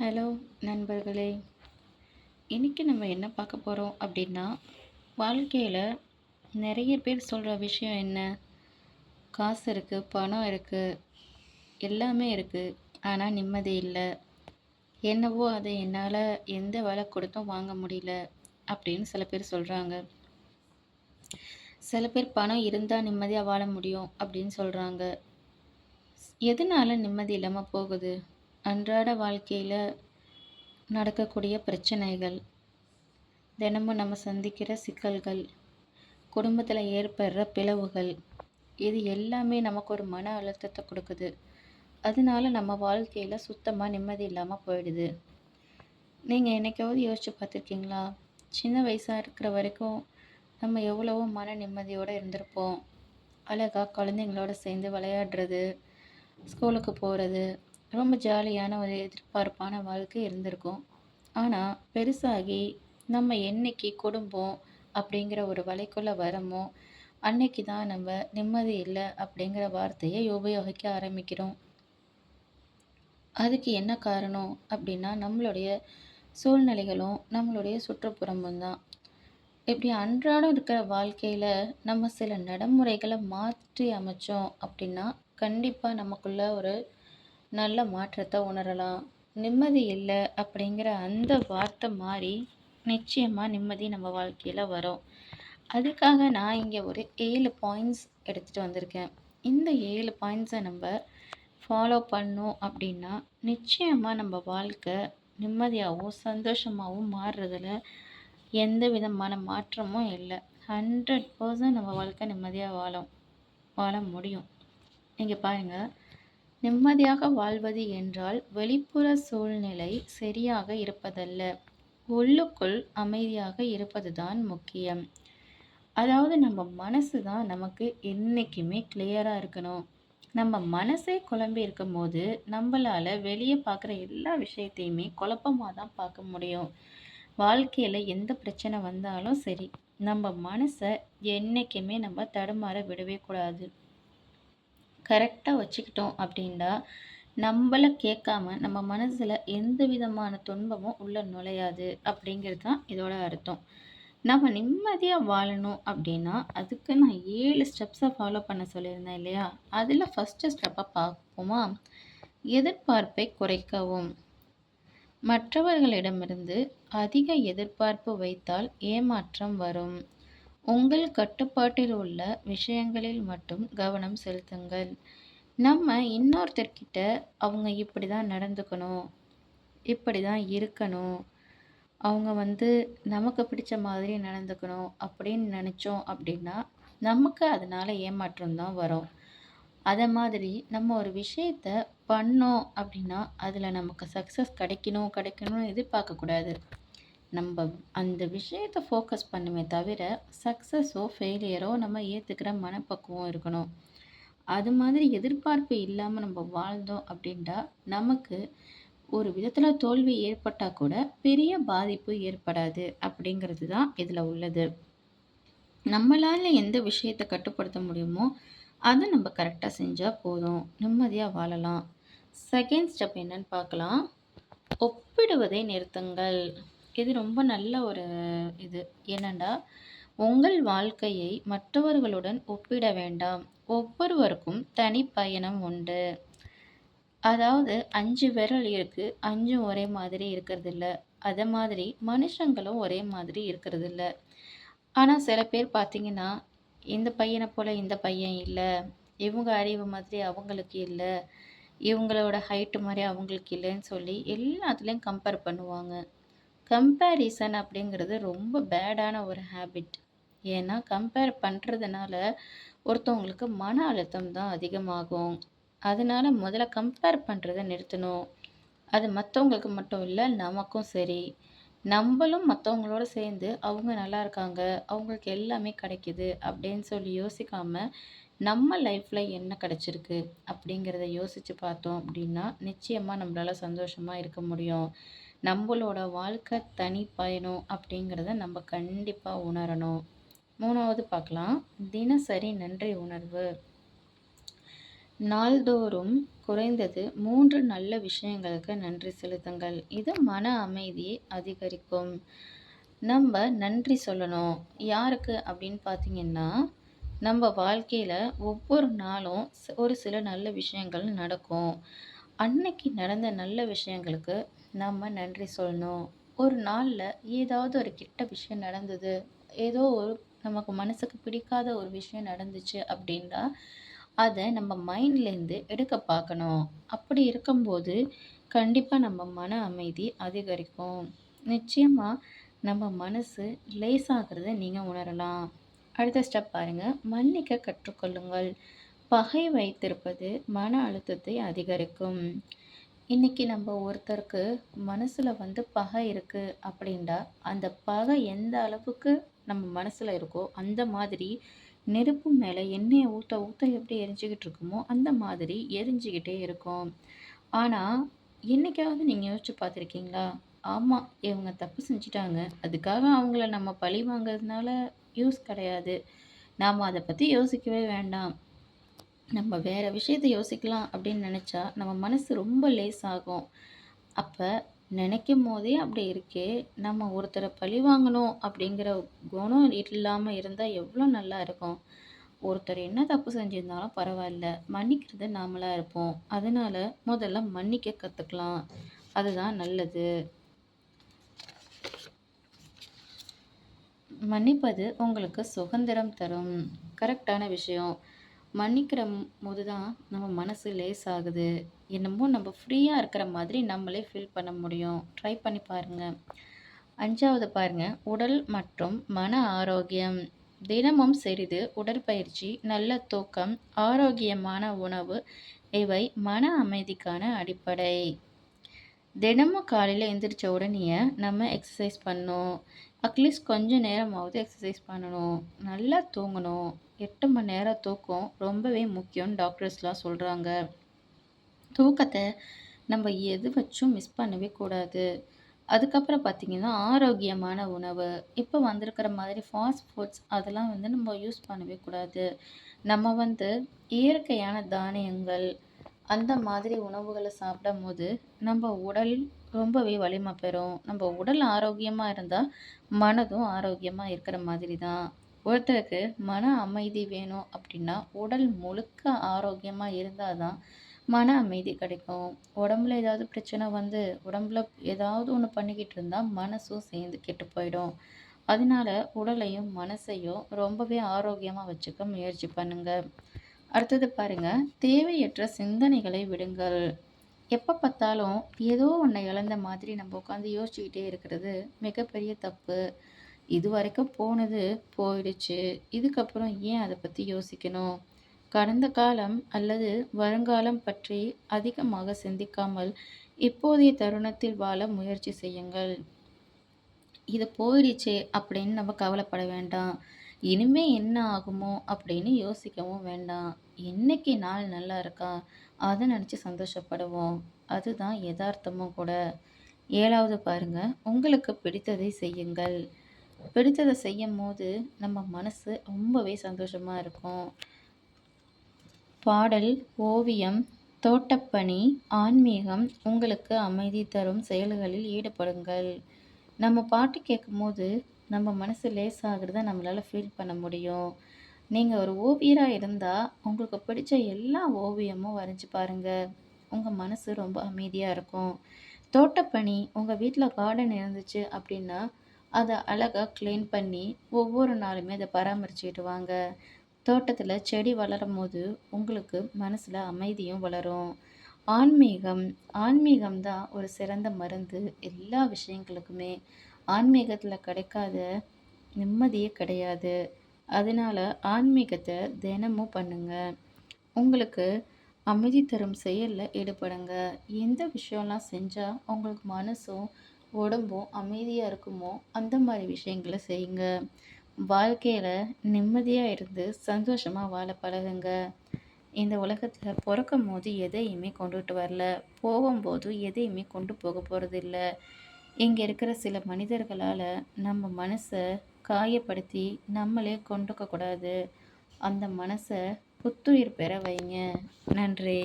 Hello நண்பர்களே இன்றைக்கி நம்ம என்ன பார்க்க போகிறோம் அப்படின்னா வாழ்க்கையில் நிறைய பேர் சொல்கிற விஷயம் என்ன? காசு இருக்குது பணம் இருக்குது எல்லாமே இருக்குது ஆனால் நிம்மதி இல்லை. என்னவோ அதை என்னால் எந்த வேலை கொடுத்தும் வாங்க முடியல அப்படின்னு சில பேர் சொல்கிறாங்க சில பேர் பணம் இருந்தால் நிம்மதியாக வாழ முடியும் அப்படின்னு சொல்கிறாங்க எதனால நிம்மதி இல்லாமல் போகுது? அன்றாட வாழ்க்கையில் நடக்கக்கூடிய பிரச்சனைகள் தினமும் நம்ம சந்திக்கிற சிக்கல்கள் குடும்பத்தில் ஏற்படுற பிளவுகள் இது எல்லாமே நமக்கு ஒரு மன அழுத்தத்தை கொடுக்குது. அதனால நம்ம வாழ்க்கையில் சுத்தமாக நிம்மதி இல்லாமல் போயிடுது. நீங்கள் என்னைக்காவது யோசித்து பார்த்துருக்கீங்களா? சின்ன வயசாக இருக்கிற வரைக்கும் நம்ம எவ்வளவோ மன நிம்மதியோடு இருந்திருப்போம். அழகாக குழந்தைங்களோட சேர்ந்து விளையாடுறது ஸ்கூலுக்கு போகிறது ரொம்ப ஜாலியான ஒரு எதிர்பார்ப்பான வாழ்க்கை இருந்திருக்கும். ஆனால் பெருசாகி நம்ம என்னைக்கு குடும்பம் அப்படிங்கிற ஒரு வலைக்குள்ளே வரமோ அன்னைக்கு தான் நம்ம நிம்மதி இல்லை அப்படிங்கிற வார்த்தையை உபயோகிக்க ஆரம்பிக்கிறோம். அதுக்கு என்ன காரணம் அப்படின்னா நம்மளுடைய சூழ்நிலைகளும் நம்மளுடைய சுற்றுப்புறமும் தான். இப்படி அன்றாடம் இருக்கிற வாழ்க்கையில் நம்ம சில நடைமுறைகளை மாற்றி அமைச்சோம் அப்படின்னா கண்டிப்பாக நமக்குள்ள ஒரு நல்ல மாற்றத்தை உணரலாம். நிம்மதி இல்லை அப்படிங்கிற அந்த வார்த்தை மாறி நிச்சயமாக நிம்மதி நம்ம வாழ்க்கையில் வரும். அதுக்காக நான் இங்கே ஒரு ஏழு பாயிண்ட்ஸ் எடுத்துகிட்டு வந்திருக்கேன். இந்த ஏழு பாயிண்ட்ஸை நம்ம ஃபாலோ பண்ணோம் அப்படின்னா நிச்சயமாக நம்ம வாழ்க்கை நிம்மதியாகவும் சந்தோஷமாகவும் மாறுறதுல எந்த விதமான மாற்றமும் இல்லை. ஹண்ட்ரட் பர்சன்ட் நம்ம வாழ்க்கை நிம்மதியாக வாழும் வாழ முடியும். நீங்கள் பாருங்கள் நிம்மதியாக வாழ்வது என்றால் வெளிப்புற சூழ்நிலை சரியாக இருப்பதல்ல. உள்ளுக்குள் அமைதியாக இருப்பதுதான் முக்கியம். அதாவது நம்ம மனசு தான் நமக்கு என்றைக்குமே கிளியராக இருக்கணும். நம்ம மனசே குழம்பி இருக்கும் போது நம்மளால் வெளியே பார்க்குற எல்லா விஷயத்தையுமே குழப்பமாக தான் பார்க்க முடியும். வாழ்க்கையில் எந்த பிரச்சனை வந்தாலும் சரி நம்ம மனசை என்றைக்குமே நம்ம தடுமாற விடவே கூடாது. கரெக்டாக வச்சுக்கிட்டோம் அப்படின்னா நம்மளை கேட்காம நம்ம மனசில் எந்த விதமான துன்பமும் உள்ள நுழையாது அப்படிங்கிறது தான் இதோட அர்த்தம். நம்ம நிம்மதியாக வாழணும் அப்படின்னா அதுக்கு நான் ஏழு ஸ்டெப்ஸை ஃபாலோ பண்ண சொல்லியிருந்தேன் இல்லையா? அதில் ஃபஸ்ட்டு ஸ்டெப்பை பார்ப்போமா? எதிர்பார்ப்பை குறைக்கவும். மற்றவர்களிடமிருந்து அதிக எதிர்பார்ப்பு வைத்தால் ஏமாற்றம் வரும். உங்கள் கட்டுப்பாட்டில் உள்ள விஷயங்களில் மட்டும் கவனம் செலுத்துங்கள். நம்ம இன்னொருத்தர்கிட்ட அவங்க இப்படி தான் நடந்துக்கணும் இப்படி தான் இருக்கணும் அவங்க வந்து நமக்கு பிடிச்ச மாதிரி நடந்துக்கணும் அப்படின்னு நினச்சோம் அப்படின்னா நமக்கு அதனால் ஏமாற்றம் தான் வரும். அதை மாதிரி நம்ம ஒரு விஷயத்த பண்ணோம் அப்படின்னா அதில் நமக்கு சக்ஸஸ் கிடைக்கணும் கிடைக்கணும்னு எதிர்பார்க்கக்கூடாது நம்ம அந்த விஷயத்தை ஃபோக்கஸ் பண்ணுமே தவிர சக்ஸஸோ ஃபெயிலியரோ நம்ம ஏற்றுக்கிற மனப்பக்குவம் இருக்கணும். அது மாதிரி எதிர்பார்ப்பு இல்லாமல் நம்ம வாழ்ந்தோம் அப்படின்ட்டா நமக்கு ஒரு விதத்தில் தோல்வி ஏற்பட்டால் கூட பெரிய பாதிப்பு ஏற்படாது அப்படிங்கிறது தான் இதில் உள்ளது. நம்மளால் எந்த விஷயத்தை கட்டுப்படுத்த முடியுமோ அதை நம்ம கரெக்டாக செஞ்சால் போதும். நிம்மதியாக வாழலாம். செகண்ட் ஸ்டெப் என்னன்னு பார்க்கலாம். ஒப்பிடுவதை நிறுத்துங்கள். இது ரொம்ப நல்ல ஒரு இது. என்னண்டா? உங்கள் வாழ்க்கையை மற்றவர்களுடன் ஒப்பிட வேண்டாம். ஒவ்வொருவருக்கும் தனி பயணம் உண்டு. அதாவது அஞ்சு விரல் இருக்குது அஞ்சும் ஒரே மாதிரி இருக்கிறதில்ல. அதை மாதிரி மனுஷங்களும் ஒரே மாதிரி இருக்கிறதில்ல. ஆனால் சில பேர் பார்த்தீங்கன்னா இந்த பையனை போல் இந்த பையன் இல்லை. இவங்க அறிவு மாதிரி அவங்களுக்கு இல்லை. இவங்களோட ஹைட்டு மாதிரி அவங்களுக்கு இல்லைன்னு சொல்லி எல்லாத்துலேயும் கம்பேர் பண்ணுவாங்க. கம்பேரிசன் அப்படிங்கிறது ரொம்ப பேடான ஒரு ஹேபிட் ஏன்னா கம்பேர் பண்ணுறதுனால ஒருத்தவங்களுக்கு மன அழுத்தம் தான் அதிகமாகும். அதனால முதல்ல கம்பேர் பண்ணுறதை நிறுத்தணும். அது மற்றவங்களுக்கு மட்டும் இல்லை நமக்கும் சரி. நம்மளும் மற்றவங்களோட சேர்ந்து அவங்க நல்லா இருக்காங்க அவங்களுக்கு எல்லாமே கிடைக்குது அப்படின்னு சொல்லி யோசிக்காமல் நம்ம லைஃப்பில் என்ன கிடச்சிருக்கு அப்படிங்கிறத யோசித்து பார்த்தோம் அப்படின்னா நிச்சயமாக நம்மளால் சந்தோஷமாக இருக்க முடியும். நம்மளோட வாழ்க்கை தனி பயணம் அப்படிங்கிறத நம்ம கண்டிப்பாக உணரணும். மூணாவது பார்க்கலாம். தினசரி நன்றி உணர்வு. நாள்தோறும் குறைந்தது மூன்று நல்ல விஷயங்களுக்கு நன்றி செலுத்துங்கள். இது மன அமைதியை அதிகரிக்கும். நம்ம நன்றி சொல்லணும். யாருக்கு அப்படின்னு பார்த்தீங்கன்னா நம்ம வாழ்க்கையில் ஒவ்வொரு நாளும் ஒரு சில நல்ல விஷயங்கள் நடக்கும். அன்னைக்கு நடந்த நல்ல விஷயங்களுக்கு நம்ம நன்றி சொல்லணும். ஒரு நாளில் ஏதாவது ஒரு கெட்ட விஷயம் நடந்தது ஏதோ ஒரு நமக்கு மனசுக்கு பிடிக்காத ஒரு விஷயம் நடந்துச்சு அப்படின்னா அதை நம்ம மைண்ட்லேருந்து எடுக்க பார்க்கணும் அப்படி இருக்கும்போது கண்டிப்பாக நம்ம மன அமைதி அதிகரிக்கும். நிச்சயமாக நம்ம மனசு லேசாகிறத நீங்கள் உணரலாம். அடுத்த ஸ்டெப் பாருங்கள் மன்னிக்க கற்றுக்கொள்ளுங்கள். பகை வைத்திருப்பது மன அழுத்தத்தை அதிகரிக்கும். இன்றைக்கி நம்ம ஒருத்தருக்கு மனசில் வந்து பகை இருக்குது அப்படின்டா அந்த பகை எந்த அளவுக்கு நம்ம மனசில் இருக்கோ அந்த மாதிரி நெருப்பு மேலே எண்ணெயை ஊற்ற ஊற்ற எப்படி எரிஞ்சிக்கிட்டு இருக்குமோ அந்த மாதிரி எரிஞ்சிக்கிட்டே இருக்கும். ஆனால் என்றைக்காவது நீங்கள் யோசிச்சு பார்த்துருக்கீங்களா? ஆமாம் இவங்க தப்பு செஞ்சுட்டாங்க. அதுக்காக அவங்கள நம்ம பழி வாங்கிறதுனால யூஸ் கிடையாது. நாம் அதை பற்றி யோசிக்கவே வேண்டாம். நம்ம வேறு விஷயத்தை யோசிக்கலாம் அப்படின்னு நினச்சா நம்ம மனசு ரொம்ப லேஸ் ஆகும். அப்போ நினைக்கும் போதே அப்படி இருக்கே நம்ம ஒருத்தரை பழி வாங்கணும் அப்படிங்கிற குணம் இல்லாமல் இருந்தால் எவ்வளோ நல்லா இருக்கும். ஒருத்தர் என்ன தப்பு செஞ்சிருந்தாலும் பரவாயில்ல மன்னிக்கிறது நாமளாக இருப்போம். அதனால் முதல்ல மன்னிக்க கற்றுக்கலாம் அதுதான் நல்லது. மன்னிப்பது உங்களுக்கு சுதந்திரம் தரும். கரெக்டான விஷயம். மன்னிக்கிற போது தான் நம்ம மனசு லேஸ் ஆகுது என்னமோ நம்ம ஃப்ரீயாக இருக்கிற மாதிரி நம்மளே ஃபீல் பண்ண முடியும். ட்ரை பண்ணி பாருங்கள் அஞ்சாவது பாருங்கள் உடல் மற்றும் மன ஆரோக்கியம். தினமும் சிறிது உடற்பயிற்சி நல்ல தூக்கம் ஆரோக்கியமான உணவு இவை மன அமைதிக்கான அடிப்படை. தினமும் காலையில் எழுந்திரிச்ச உடனே நம்ம எக்ஸசைஸ் பண்ணோம். அட்லீஸ்ட் கொஞ்சம் நேரமாவது எக்ஸசைஸ் பண்ணணும். நல்லா தூங்கணும். எட்டு மணி நேரம் தூக்கம் ரொம்பவே முக்கியம்னு டாக்டர்ஸ்லாம் சொல்கிறாங்க தூக்கத்தை நம்ம எது வச்சும் மிஸ் பண்ணவே கூடாது. அதுக்கப்புறம் பார்த்திங்கன்னா ஆரோக்கியமான உணவு. இப்போ வந்திருக்கிற மாதிரி ஃபாஸ்ட் ஃபுட்ஸ் அதெல்லாம் வந்து நம்ம யூஸ் பண்ணவே கூடாது. நம்ம வந்து இயற்கையான தானியங்கள் அந்த மாதிரி உணவுகளை சாப்பிடும் போது நம்ம உடல் ரொம்பவே வலிமை பெறும். நம்ம உடல் ஆரோக்கியமாக இருந்தால் மனதும் ஆரோக்கியமாக இருக்கிற மாதிரி தான் ஒருத்தருக்கு மன அமைதி வேணும் அப்படின்னா உடல் முழுக்க ஆரோக்கியமாக இருந்தால் தான் மன அமைதி கிடைக்கும். உடம்புல ஏதாவது பிரச்சனை வந்து உடம்புல ஏதாவது ஒன்று பண்ணிக்கிட்டு இருந்தால் மனசும் சேர்ந்து கெட்டு போயிடும். அதனால உடலையும் மனசையும் ரொம்பவே ஆரோக்கியமாக வச்சுக்க முயற்சி பண்ணுங்கள் அடுத்தது பாருங்கள் தேவையற்ற சிந்தனைகளை விடுங்கள். எப்போ பார்த்தாலும் ஏதோ ஒன்றை இழந்த மாதிரி நம்ம உட்காந்து யோசிச்சுக்கிட்டே இருக்கிறது மிகப்பெரிய தப்பு. இது வரைக்கும் போனது போயிடுச்சு. இதுக்கப்புறம் ஏன் அதை பற்றி யோசிக்கணும்? கடந்த காலம் அல்லது வருங்காலம் பற்றி அதிகமாக சிந்திக்காமல் இப்போதைய தருணத்தில் வாழ முயற்சி செய்யுங்கள். இது போயிடுச்சே அப்படின்னு நம்ம கவலைப்பட வேண்டாம். இனிமே என்ன ஆகுமோ அப்படின்னு யோசிக்கவும் வேண்டாம். என்னைக்கு நாள் நல்லா இருக்கா? அதை நினச்சி சந்தோஷப்படுவோம். அதுதான் யதார்த்தமும் கூட. ஏழாவது பாருங்க. உங்களுக்கு பிடித்ததை செய்யுங்கள். பிடித்ததை செய்யும் போது நம்ம மனசு ரொம்பவே சந்தோஷமாக இருக்கும். பாடல் ஓவியம் தோட்டப்பணி ஆன்மீகம் உங்களுக்கு அமைதி தரும் செயல்களில் ஈடுபடுங்கள். நம்ம பாட்டு கேட்கும்போது நம்ம மனசு லேசாகிறத நம்மளால் ஃபீல் பண்ண முடியும். நீங்கள் ஒரு ஓவியராக இருந்தால் உங்களுக்கு பிடிச்ச எல்லா ஓவியமும் வரைஞ்சி பாருங்கள் உங்கள் மனசு ரொம்ப அமைதியாக இருக்கும். தோட்டப்பணி உங்கள் வீட்டில் கார்டன் இருந்துச்சு அப்படின்னா அதை அழகாக க்ளீன் பண்ணி ஒவ்வொரு நாளுமே அதை பராமரிச்சுக்கிட்டு வாங்க. தோட்டத்தில் செடி வளரும் போது உங்களுக்கு மனசில் அமைதியும் வளரும். ஆன்மீகம் ஆன்மீகம் தான் ஒரு சிறந்த மருந்து எல்லா விஷயங்களுக்குமே. ஆன்மீகத்தில் கிடைக்காத நிம்மதியே கிடையாது. அதனால் ஆன்மீகத்தை தினமும் பண்ணுங்க. உங்களுக்கு அமைதி தரும் செயலில் ஈடுபடுங்க. எந்த விஷயம்லாம் செஞ்சால் உங்களுக்கு மனசும் உடம்பும் அமைதியாக இருக்குமோ அந்த மாதிரி விஷயங்களை செய்யுங்க. வாழ்க்கையில் நிம்மதியாக இருந்து சந்தோஷமாக வாழ பழகுங்க. இந்த உலகத்தில் பிறக்கும் போது எதையுமே கொண்டுட்டு வரல. போகும்போது எதையுமே கொண்டு போக போகிறதில்ல இங்கே இருக்கிற சில மனிதர்களால் நம்ம மனசை காயப்படுத்தி நம்மளே கொண்டுக்கக்கூடாது அந்த மனசை புத்துயிர் பெற வைங்க. நன்றி.